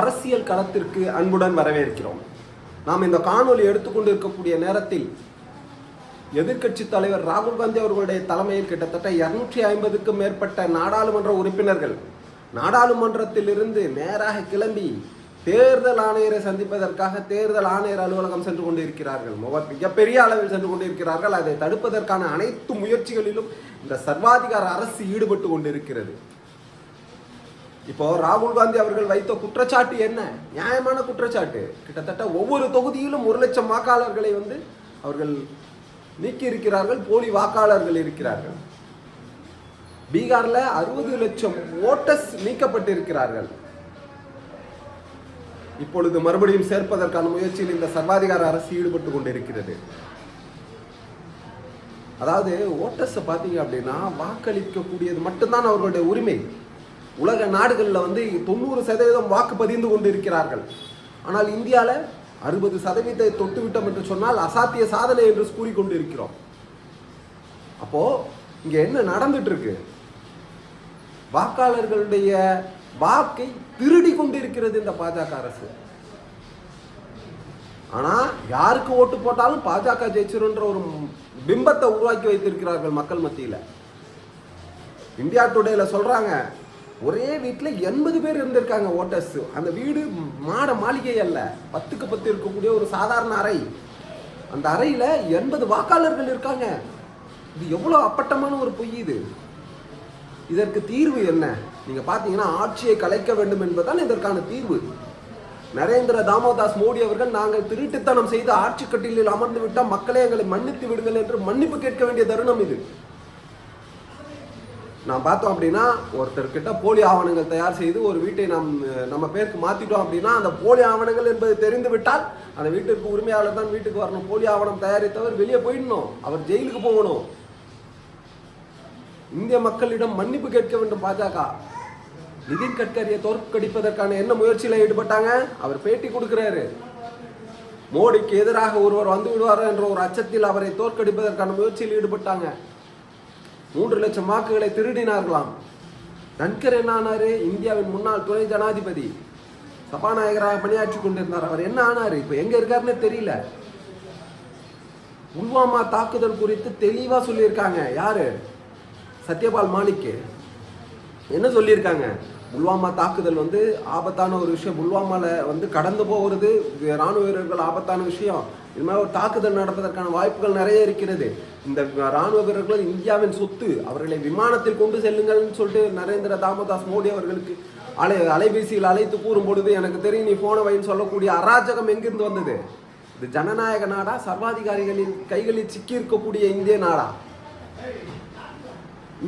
அரசியல் களத்திற்கு அன்புடன் வரவேற்கிறோம். நாம் இந்த காணொலி எடுத்துக்கொண்டு இருக்கக்கூடிய நேரத்தில் எதிர்க்கட்சி தலைவர் ராகுல் காந்தி அவர்களுடைய தலைமையில் கிட்டத்தட்ட இருநூற்றி ஐம்பதுக்கும் மேற்பட்ட நாடாளுமன்ற உறுப்பினர்கள் நாடாளுமன்றத்திலிருந்து நேராக கிளம்பி தேர்தல் ஆணையரை சந்திப்பதற்காக தேர்தல் ஆணையர் அலுவலகம் சென்று கொண்டிருக்கிறார்கள். மிகப்பெரிய அளவில் சென்று கொண்டிருக்கிறார்கள். அதை தடுப்பதற்கான அனைத்து முயற்சிகளிலும் இந்த சர்வாதிகார அரசு ஈடுபட்டு கொண்டிருக்கிறது. இப்போ ராகுல் காந்தி அவர்கள் வைத்த குற்றச்சாட்டு என்ன? நியாயமான குற்றச்சாட்டு. கிட்டத்தட்ட ஒவ்வொரு தொகுதியிலும் ஒரு லட்சம் வாக்காளர்களை வந்து அவர்கள் நீக்கி இருக்கிறார்கள் போலி வாக்காளர்கள் இருக்கிறார்கள். பீகார்ல அறுபது லட்சம் ஓட்டர்ஸ் நீக்கப்பட்டிருக்கிறார்கள். இப்பொழுது மறுபடியும் சேர்ப்பதற்கான முயற்சியில் இந்த சர்வாதிகார அரசு ஈடுபட்டு கொண்டிருக்கிறது. அதாவது ஓட்டர்ஸை பார்த்தீங்க அப்படின்னா வாக்களிக்கக்கூடியது மட்டும்தான் அவர்களுடைய உரிமை. உலக நாடுகளில் வந்து தொண்ணூறு சதவீதம் வாக்கு பதிந்து கொண்டிருக்கிறார்கள். ஆனால் இந்தியாவில் அறுபது சதவீதத்தை தொட்டுவிட்டோம் என்று சொன்னால் அசாத்திய சாதனை என்று கூறிக்கொண்டு இருக்கிறோம் அப்போ இங்க என்ன நடந்துட்டு இருக்கு வாக்காளர்களுடைய வாக்கை திருடி கொண்டிருக்கிறது இந்த பாஜக அரசு. ஆனா யாருக்கு ஓட்டு போட்டாலும் பாஜக ஜெயிச்சிருன்ற ஒரு பிம்பத்தை உருவாக்கி வைத்திருக்கிறார்கள் மக்கள் மத்தியில். இந்தியா டுடேல சொல்றாங்க ஒரே வீட்டில் எண்பது பேர் இருந்திருக்காங்க ஓட்டர்ஸ். அந்த வீடு மாட மாளிகை அல்ல. பத்துக்கு பத்து இருக்கக்கூடிய ஒரு சாதாரண அறை. அந்த அறையில் எண்பது வாக்காளர்கள் இருக்காங்க. இது எவ்வளோ அப்பட்டமான ஒரு பொய் இது? இதற்கு தீர்வு என்ன? நீங்கள் பார்த்தீங்கன்னா ஆட்சியை கலைக்க வேண்டும் என்பதுதான் இதற்கான தீர்வு. நரேந்திர தாமோதாஸ் மோடி அவர்கள் நாங்கள் திருட்டுத்தனம் செய்து ஆட்சி கட்டிலில் அமர்ந்து விட்டால் மக்களை எங்களை மன்னித்து விடுங்கள் என்று மன்னிப்பு கேட்க வேண்டிய தருணம் இது. நான் பார்த்தோம் அப்படின்னா ஒருத்தர்கிட்ட போலி ஆவணங்கள் தயார் செய்து ஒரு வீட்டை நம் நம்ம பேருக்கு மாற்றிட்டோம் அப்படின்னா அந்த போலி ஆவணங்கள் என்பது தெரிந்து விட்டால் அந்த வீட்டிற்கு உரிமையாளர் தான் வீட்டுக்கு வரணும். போலி ஆவணம் தயாரித்தவர் வெளியே போயிடணும். அவர் ஜெயிலுக்கு போகணும். இந்திய மக்களிடம் மன்னிப்பு கேட்க வேண்டும் பாஜக. நிதின் கட்கரியை தோற்கடிப்பதற்கான என்ன முயற்சியில் ஈடுபட்டாங்க? அவர் பேட்டி கொடுக்கிறாரு. மோடிக்கு எதிராக ஒருவர் வந்து விடுவாரோ என்ற ஒரு அச்சத்தில் அவரை தோற்கடிப்பதற்கான முயற்சியில் ஈடுபட்டாங்க. மூன்று லட்சம் வாக்குகளை திருடினார்களாம். தன்கர் என்ன ஆனாரு இந்தியாவின் முன்னாள் துணை ஜனாதிபதி. சபாநாயகராக பணியாற்றி கொண்டிருந்தார். அவர் என்ன ஆனாரு? இப்ப எங்க இருக்காருன்னு தெரியல. புல்வாமா தாக்குதல் குறித்து தெளிவா சொல்லியிருக்காங்க. யாரு? சத்யபால் மாலிக் என்ன சொல்லியிருக்காங்க? புல்வாமா தாக்குதல் வந்து ஆபத்தான ஒரு விஷயம். புல்வாமால வந்து கடந்து போகிறது. ராணுவ வீரர்கள் ஆபத்தான விஷயம். இது மாதிரி ஒரு தாக்குதல் நடப்பதற்கான வாய்ப்புகள் நிறைய இருக்கிறது. இந்த ராணுவ வீரர்கள் இந்தியாவின் சொத்து அவர்களை விமானத்தில் கொண்டு செல்லுங்கள்னு சொல்லிட்டு நரேந்திர தாமோதாஸ் மோடி அவர்களுக்கு அலை அலைபேசியில் அழைத்து கூறும் பொழுது எனக்கு தெரியும் நீ போன வைன்னு சொல்லக்கூடிய அராஜகம் எங்கிருந்து வந்தது? இது ஜனநாயக நாடா? சர்வாதிகாரிகளின் கைகளில் சிக்கியிருக்கக்கூடிய இந்திய நாடா?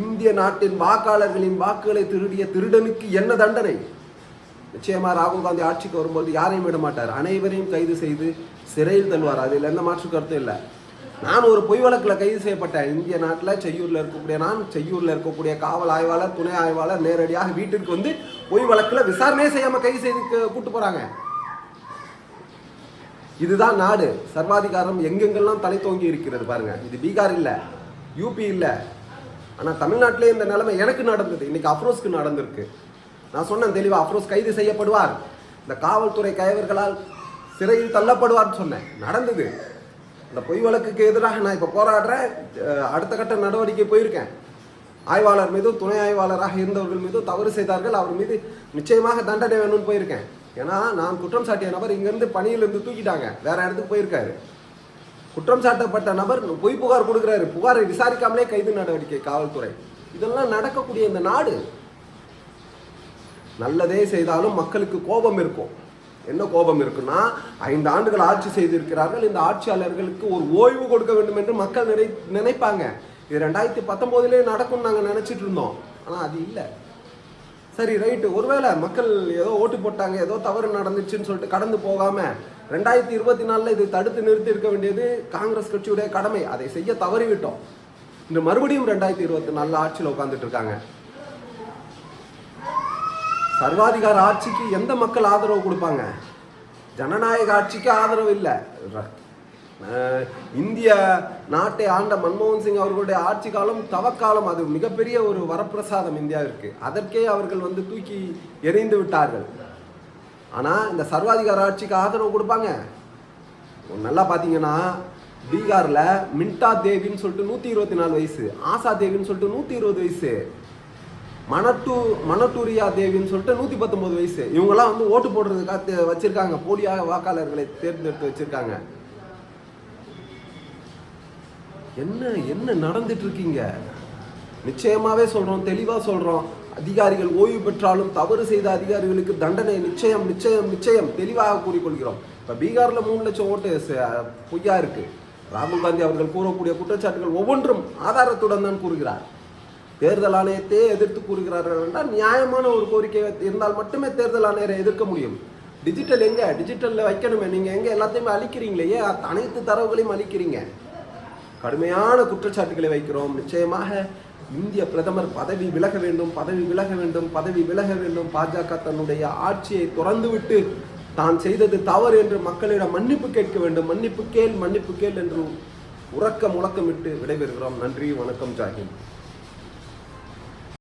இந்திய நாட்டின் வாக்காளர்களின் வாக்குகளை திருடிய திருடனுக்கு என்ன தண்டனை? நிச்சயமா ராகுல் காந்தி ஆட்சிக்கு வரும்போது யாரையும் விட மாட்டார். அனைவரையும் கைது செய்து சிறையில் தள்ளுவார். அதில் எந்த மாற்று கருத்தும் இல்லை. நான் ஒரு பொய் வழக்கில் கைது செய்யப்பட்டேன் இந்திய நாட்டில் செய்யூரில் இருக்கக்கூடிய நான் செய்யூரில் இருக்கக்கூடிய காவல் ஆய்வாளர் துணை ஆய்வாளர் நேரடியாக வீட்டிற்கு வந்து பொய் வழக்கில் விசாரணையே செய்யாமல் கைது செய்து கூப்பிட்டு போகிறாங்க இதுதான் நாடு. சர்வாதிகாரம் எங்கெங்கெல்லாம் தலை தோங்கி இருக்கிறது பாருங்க. இது பீகார் இல்லை யூபி இல்லை. ஆனால் தமிழ்நாட்டிலே இந்த நிலைமை எனக்கு நடந்தது. இன்னைக்கு அஃப்ரோஸ்க்கு நடந்திருக்கு. நான் சொன்னேன் தெளிவா அஃப்ரோஸ் கைது செய்யப்படுவார். இந்த காவல்துறை கைவர்களால் சிறையில் தள்ளப்படுவார்னு சொன்னேன். நடந்தது. இந்த பொய் வழக்குக்கு எதிராக நான் இப்போ போராடுறேன் அடுத்த கட்ட நடவடிக்கை போயிருக்கேன். ஆய்வாளர் மீதும் துணை ஆய்வாளராக இருந்தவர்கள் மீதும் தவறு செய்தார்கள். அவர் மீது நிச்சயமாக தண்டனை வேணும்னு போயிருக்கேன். ஏன்னா நான் குற்றம் சாட்டிய நபர் இங்கேருந்து பணியிலிருந்து தூக்கிட்டாங்க. வேற இடத்துக்கு போயிருக்காரு. குற்றம் சாட்டப்பட்ட நபர் பொய் புகார் கொடுக்குறாரு. புகாரை விசாரிக்காமலே கைது நடவடிக்கை காவல்துறை. இதெல்லாம் நடக்கக்கூடிய இந்த நாடு நல்லதே செய்தாலும் மக்களுக்கு கோபம் இருக்கும். என்ன கோபம் இருக்குன்னா ஐந்து ஆண்டுகள் ஆட்சி செய்திருக்கிறார்கள். இந்த ஆட்சியாளர்களுக்கு ஒரு ஓய்வு கொடுக்க வேண்டும் என்று மக்கள் நினை நினைப்பாங்க. இது ரெண்டாயிரத்தி பத்தொம்போதுலேயே நடக்கும்னு நாங்கள் நினச்சிட்டு இருந்தோம். ஆனால் அது இல்லை. சரி ரைட்டு. ஒருவேளை மக்கள் ஏதோ ஓட்டு போட்டாங்க ஏதோ தவறு நடந்துச்சுன்னு சொல்லிட்டு கடந்து போகாமல் ரெண்டாயிரத்தி இருபத்தி நாலில் இது தடுத்து நிறுத்தி இருக்க வேண்டியது காங்கிரஸ் கட்சியுடைய கடமை. அதை செய்ய தவறிவிட்டோம். இன்று மறுபடியும் ரெண்டாயிரத்தி இருபத்தி நாலில் ஆட்சியில் உட்காந்துட்டு இருக்காங்க. சர்வாதிகார ஆட்சிக்கு எந்த மக்கள் ஆதரவு கொடுப்பாங்க? ஜனநாயக ஆட்சிக்கு ஆதரவு இல்லை. இந்திய நாட்டை ஆண்ட மன்மோகன் சிங் அவர்களுடைய ஆட்சி காலம் தவக்காலம் அது மிகப்பெரிய ஒரு வரப்பிரசாதம் இந்தியாவிற்கு. அதற்கே அவர்கள் வந்து தூக்கி எரிந்து விட்டார்கள். ஆனால் இந்த சர்வாதிகார ஆட்சிக்கு ஆதரவு கொடுப்பாங்க? நல்லா பார்த்தீங்கன்னா பீகாரில் மின்டா தேவின்னு சொல்லிட்டு நூற்றி இருபத்தி நாலு வயசு ஆசா தேவின்னு சொல்லிட்டு நூற்றி இருபது வயசு. மணட்டு மணட்டூரியா தேவின்னு சொல்லிட்டு நூற்றி பத்தொம்போது வயசு. இவங்கெல்லாம் வந்து ஓட்டு போடுறதுக்காக வச்சுருக்காங்க வச்சிருக்காங்க. போலியாக வாக்காளர்களை தேர்ந்தெடுத்து வச்சிருக்காங்க. என்ன என்ன நடந்துட்டு இருக்கீங்க நிச்சயமாகவே சொல்கிறோம் தெளிவாக சொல்கிறோம் அதிகாரிகள் ஓய்வு பெற்றாலும் தவறு செய்த அதிகாரிகளுக்கு தண்டனை நிச்சயம் நிச்சயம் நிச்சயம் தெளிவாக கூறிக்கொள்கிறோம். இப்போ பீகாரில் மூணு லட்சம் ஓட்டு ச- பொய்யா இருக்குது ராகுல் காந்தி அவர்கள் கூறக்கூடிய குற்றச்சாட்டுகள் ஒவ்வொன்றும் ஆதாரத்துடன் தான் கூறுகிறார். தேர்தல் ஆணையத்தையே எதிர்த்து கூறுகிறார்கள் என்றால் நியாயமான ஒரு கோரிக்கை இருந்தால் மட்டுமே தேர்தல் ஆணையரை எதிர்க்க முடியும். டிஜிட்டல் எங்க? டிஜிட்டலில் வைக்கணுமே. நீங்க எங்க எல்லாத்தையுமே அழிக்கிறீங்களே? அனைத்து தரவுகளையும் அழிக்கிறீங்க? கடுமையான குற்றச்சாட்டுகளை வைக்கிறோம். நிச்சயமாக இந்திய பிரதமர் பதவி விலக வேண்டும் பதவி விலக வேண்டும் பதவி விலக வேண்டும். பாஜக தன்னுடைய ஆட்சியை துறந்துவிட்டு தான் செய்தது தவறு என்று மக்களிடம் மன்னிப்பு கேட்க வேண்டும். மன்னிப்பு கேள் மன்னிப்பு கேள் என்று உறக்க முழக்கமிட்டு விடைபெறுகிறோம். நன்றி வணக்கம் ஜாகின்